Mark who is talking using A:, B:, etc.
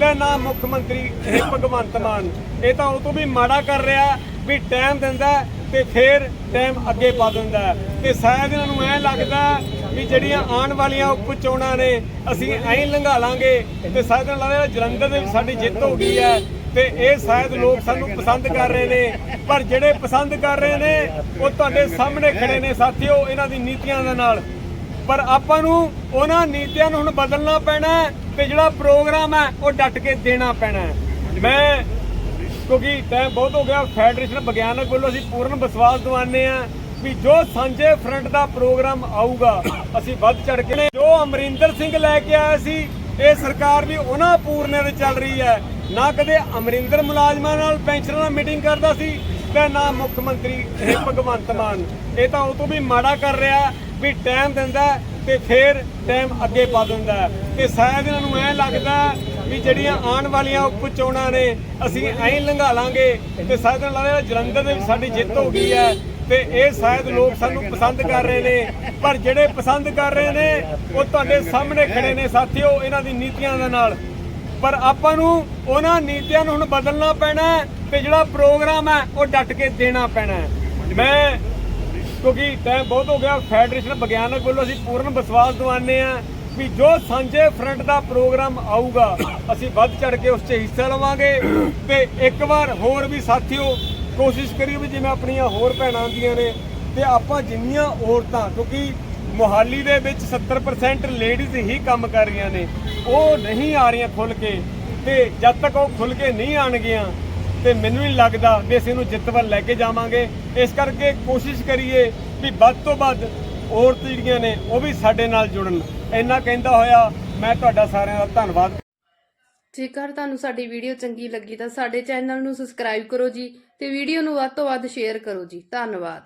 A: ਤੇ ਨਾ ਮੁੱਖ ਮੰਤਰੀ ਇਹ ਭਗਵੰਤ ਮਾਨ। ਇਹ ਤਾਂ ਉਹ ਤੋਂ ਵੀ ਮਾੜਾ ਕਰ ਰਿਹਾ, ਵੀ ਟਾਈਮ ਦਿੰਦਾ ਤੇ ਫੇਰ ਟਾਈਮ ਅੱਗੇ ਪਾ ਦਿੰਦਾ ਤੇ ਸ਼ਾਇਦ ਇਹਨਾਂ ਨੂੰ ਐ ਲੱਗਦਾ ਵੀ ਜਿਹੜੀਆਂ ਆਉਣ ਵਾਲੀਆਂ ਉਪ ਚੋਣਾਂ ਨੇ, ਅਸੀਂ ਐਂ ਲੰਘਾ ਲਾਂਗੇ ਤੇ ਸ਼ਾਇਦ ਇਹਨਾਂ ਲੱਗਦਾ ਜਲੰਧਰ ਦੇ ਵਿੱਚ ਸਾਡੀ ਜਿੱਤ ਹੋ ਗਈ ਹੈ ਤੇ ਇਹ ਸ਼ਾਇਦ ਲੋਕ ਸਾਨੂੰ ਪਸੰਦ ਕਰ ਰਹੇ ਨੇ। ਪਰ ਜਿਹੜੇ ਪਸੰਦ ਕਰ ਰਹੇ ਨੇ, ਉਹ ਤੁਹਾਡੇ ਸਾਹਮਣੇ ਖੜੇ ਨੇ ਸਾਥੀਓ, ਇਹਨਾਂ ਦੀ ਨੀਤੀਆਂ ਦੇ ਨਾਲ। ਪਰ ਆਪਾਂ ਨੂੰ ਉਹਨਾਂ ਨੀਤੀਆਂ ਨੂੰ ਹੁਣ ਬਦਲਣਾ ਪੈਣਾ ਤੇ ਜਿਹੜਾ ਪ੍ਰੋਗਰਾਮ ਹੈ, ਉਹ ਡਟ ਕੇ ਦੇਣਾ ਪੈਣਾ ਮੈਂ ਕਿਉਂਕਿ ਟਾਈਮ ਬਹੁਤ ਹੋ ਗਿਆ ਫੈਡਰੇਸ਼ਨ ਵਿਗਿਆਨਕ ਵੱਲੋਂ ਅਸੀਂ ਪੂਰਨ ਵਿਸ਼ਵਾਸ ਦਿਵਾਉਂਦੇ ਆ ਵੀ ਜੋ ਸਾਂਝੇ ਫਰੰਟ ਦਾ ਪ੍ਰੋਗਰਾਮ ਆਊਗਾ, ਅਸੀਂ ਵੱਧ ਚੜ ਕੇ ਜੋ ਅਮਰਿੰਦਰ ਸਿੰਘ ਲੈ ਕੇ ਆਇਆ ਸੀ, ਇਹ ਸਰਕਾਰ ਵੀ ਉਹਨਾਂ ਪੂਰਨੇ ਤੇ ਚੱਲ ਰਹੀ ਹੈ। ਨਾ ਕਦੇ ਅਮਰਿੰਦਰ ਮੁਲਾਜ਼ਮਾਂ ਨਾਲ ਪੈਨਸ਼ਨਰਾਂ ਨਾਲ ਮੀਟਿੰਗ ਕਰਦਾ ਸੀ ਤੇ ਨਾ ਮੁੱਖ ਮੰਤਰੀ ਭਗਵੰਤ ਮਾਨ। ਇਹ ਤਾਂ ਉਹ ਤੋਂ ਵੀ ਮਾੜਾ ਕਰ ਰਿਹਾ। ਵੀ ਟਾਈਮ ਦਿੰਦਾ ਤੇ ਫਿਰ ਟਾਈਮ ਅੱਗੇ ਪਾ ਦਿੰਦਾ ਤੇ ਸ਼ਾਇਦ ਇਹਨਾਂ ਨੂੰ ਐ ਲੱਗਦਾ ਵੀ ਜਿਹੜੀਆਂ ਆਉਣ ਵਾਲੀਆਂ ਉਪ ਚੋਣਾਂ ਨੇ, ਅਸੀਂ ਐਂ ਲੰਘਾ ਲਾਂਗੇ ਤੇ ਸ਼ਾਇਦ ਇਹਨਾਂ ਲੱਗਦਾ ਜਲੰਧਰ ਦੇ ਵਿੱਚ ਸਾਡੀ ਜਿੱਤ ਹੋ ਗਈ ਹੈ ਤੇ ਇਹ ਸ਼ਾਇਦ ਲੋਕ ਸਾਨੂੰ ਪਸੰਦ ਕਰ ਰਹੇ ਨੇ। ਪਰ ਜਿਹੜੇ ਪਸੰਦ ਕਰ ਰਹੇ ਨੇ, ਉਹ ਤੁਹਾਡੇ ਸਾਹਮਣੇ ਖੜੇ ਨੇ ਸਾਥੀਓ, ਇਹਨਾਂ ਦੀ ਨੀਤੀਆਂ ਦੇ ਨਾਲ। ਪਰ ਆਪਾਂ ਨੂੰ ਉਹਨਾਂ ਨੀਤੀਆਂ ਨੂੰ ਹੁਣ ਬਦਲਣਾ ਪੈਣਾ ਹੈ ਤੇ ਜਿਹੜਾ ਪ੍ਰੋਗਰਾਮ ਹੈ, ਉਹ ਡਟ ਕੇ ਦੇਣਾ ਪੈਣਾ ਮੈਂ ਕਿਉਂਕਿ ਟਾਈਮ ਬਹੁਤ ਹੋ ਗਿਆ ਫੈਡਰੇਸ਼ਨ ਵਿਗਿਆਨਕ ਵੱਲੋਂ ਅਸੀਂ ਪੂਰਨ ਵਿਸ਼ਵਾਸ ਦਿਵਾਉਂਦੇ ਆ ਵੀ ਜੋ ਸਾਂਝੇ ਫਰੰਟ ਦਾ ਪ੍ਰੋਗਰਾਮ ਆਊਗਾ, ਅਸੀਂ ਵੱਧ ਚੜ ਕੇ ਉਸ 'ਚ ਹਿੱਸਾ ਲਵਾਂਗੇ ਤੇ ਇੱਕ ਵਾਰ ਹੋਰ ਵੀ ਸਾਥੀਓ ਕੋਸ਼ਿਸ਼ ਕਰੀਏ ਵੀ ਜਿਵੇਂ ਆਪਣੀਆਂ ਹੋਰ ਭੈਣਾਂ ਆਉਂਦੀਆਂ ਨੇ ਤੇ ਆਪਾਂ ਜਿੰਨੀਆਂ ਔਰਤਾਂ, ਕਿਉਂਕਿ ਮੁਹਾਲੀ ਦੇ ਵਿੱਚ 70% ਲੇਡੀਜ਼ ਹੀ ਕੰਮ ਕਰ ਰਹੀਆਂ ਨੇ, ਉਹ ਨਹੀਂ ਆ ਰਹੀਆਂ ਖੁੱਲ ਕੇ ਤੇ ਜਦ ਤੱਕ ਉਹ ਖੁੱਲ ਕੇ ਨਹੀਂ ਆਣਗੀਆਂ ਤੇ ਮੈਨੂੰ ਨਹੀਂ ਲੱਗਦਾ ਵੀ ਅਸੀਂ ਇਹਨੂੰ ਜਿੱਤ ਵੱਲ ਲੈ ਕੇ ਜਾਵਾਂਗੇ। ਇਸ ਕਰਕੇ ਕੋਸ਼ਿਸ਼ ਕਰੀਏ ਵੀ ਵੱਧ ਤੋਂ ਵੱਧ ਔਰਤ ਜਿਹੜੀਆਂ ਨੇ, ਉਹ ਵੀ ਸਾਡੇ ਨਾਲ ਜੁੜਨ। ਇੰਨਾ ਕਹਿੰਦਾ ਹੋਇਆ, ਮੈਂ ਤੁਹਾਡਾ ਸਾਰਿਆਂ ਦਾ ਧੰਨਵਾਦ।
B: ਜੇਕਰ ਤੁਹਾਨੂੰ ਸਾਡੀ ਵੀਡੀਓ ਚੰਗੀ ਲੱਗੀ ਤਾਂ ਸਾਡੇ ਚੈਨਲ ਨੂੰ ਸਬਸਕ੍ਰਾਈਬ ਕਰੋ ਜੀ ਤੇ ਵੀਡੀਓ ਨੂੰ ਵੱਧ ਤੋਂ ਵੱਧ ਸ਼ੇਅਰ ਕਰੋ ਜੀ। ਧੰਨਵਾਦ।